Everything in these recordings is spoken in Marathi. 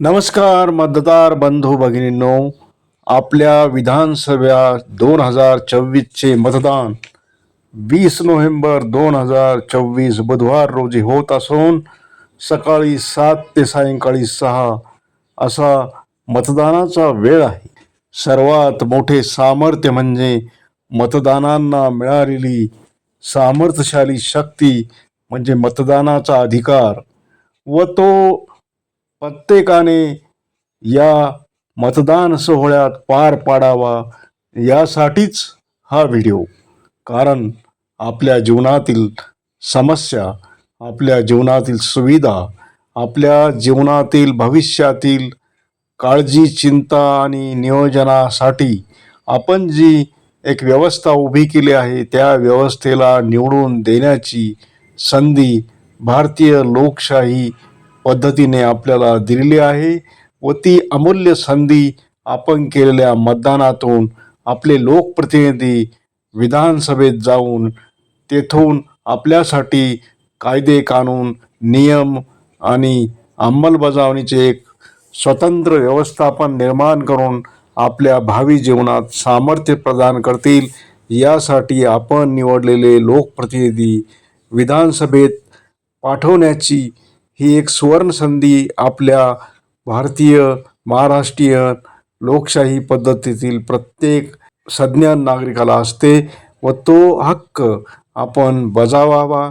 नमस्कार मतदार बंधू भगिनींनो. आपल्या विधानसभा दोन हजार चोवीसचे मतदान वीस नोव्हेंबर दोन हजार चोवीस बुधवार रोजी होत असून सकाळी सात ते सायंकाळी सहा असा मतदानाचा वेळ आहे. सर्वात मोठे सामर्थ्य म्हणजे मतदानांना मिळालेली सामर्थ्यशाली शक्ती म्हणजे मतदानाचा अधिकार व तो प्रत्येकाने या मतदान सोहळ्यात पार पाडावा यासाठीच हा व्हिडिओ. कारण आपल्या जीवनातील समस्या आपल्या जीवनातील सुविधा आपल्या जीवनातील भविष्यातील काळजी चिंता आणि नियोजनासाठी आपण जी एक व्यवस्था उभी केली आहे त्या व्यवस्थेला निवडून देण्याची संधी भारतीय लोकशाही पद्धतीने आपल्याला दिलेली आहे व ती अमूल्य संधी आपण केलेल्या मतदानातून आपले लोकप्रतिनिधी विधानसभेत जाऊन तेथून आपल्यासाठी कायदे कानून नियम आणि अंमलबजावणीचे एक स्वतंत्र व्यवस्थापन निर्माण करून आपल्या भावी जीवनात सामर्थ्य प्रदान करतील यासाठी आपण निवडलेले लोकप्रतिनिधी विधानसभेत पाठवण्याची ही एक सुवर्ण संधी आपल्या भारतीय महाराष्ट्रीयन लोकशाही पद्धतीतील प्रत्येक सज्ञान नागरिकाला असते व तो हक्क आपण बजावावा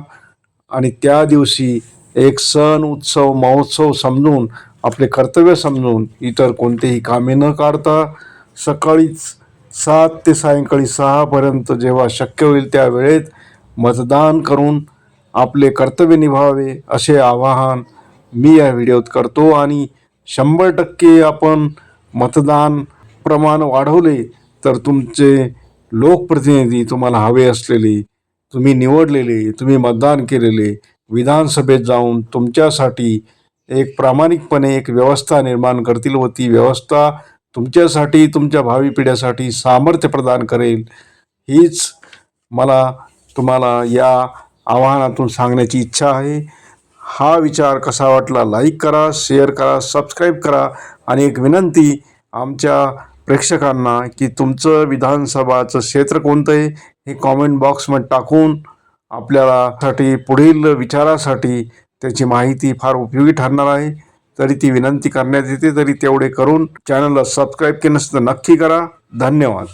आणि त्या दिवशी एक सण उत्सव महोत्सव समजून आपले कर्तव्य समजून इतर कोणतेही कामे न काढता सकाळीच सात ते सायंकाळी सहापर्यंत जेव्हा शक्य होईल त्या वेळेत मतदान करून आपले कर्तव्य निभावे असे आवाहन मी या व्हिडिओत करतो आणि शंभर टक्के आपण मतदान प्रमाण वाढवले तर तुमचे लोकप्रतिनिधी तुम्हाला हवे असलेले तुम्ही निवडलेले तुम्ही मतदान केलेले विधानसभेत जाऊन तुमच्यासाठी एक प्रामाणिकपणे एक व्यवस्था निर्माण करतील व ती व्यवस्था तुमच्यासाठी तुमच्या भावी पिढ्यासाठी सामर्थ्य प्रदान करेल. हीच मला तुम्हाला या आव्हानातून सांगण्याची इच्छा आहे. हा विचार कसा वाटला लाईक करा शेअर करा सबस्क्राईब करा. आणि एक विनंती आमच्या प्रेक्षकांना की तुमचं विधानसभाचं क्षेत्र कोणतं आहे हे कॉमेंट बॉक्समध्ये टाकून आपल्याला साठी पुढील विचारासाठी त्याची माहिती फार उपयोगी ठरणार आहे. तरी ती विनंती करण्यात येते तरी तेवढे करून चॅनलला सबस्क्राईब केलं नसतं नक्की करा. धन्यवाद.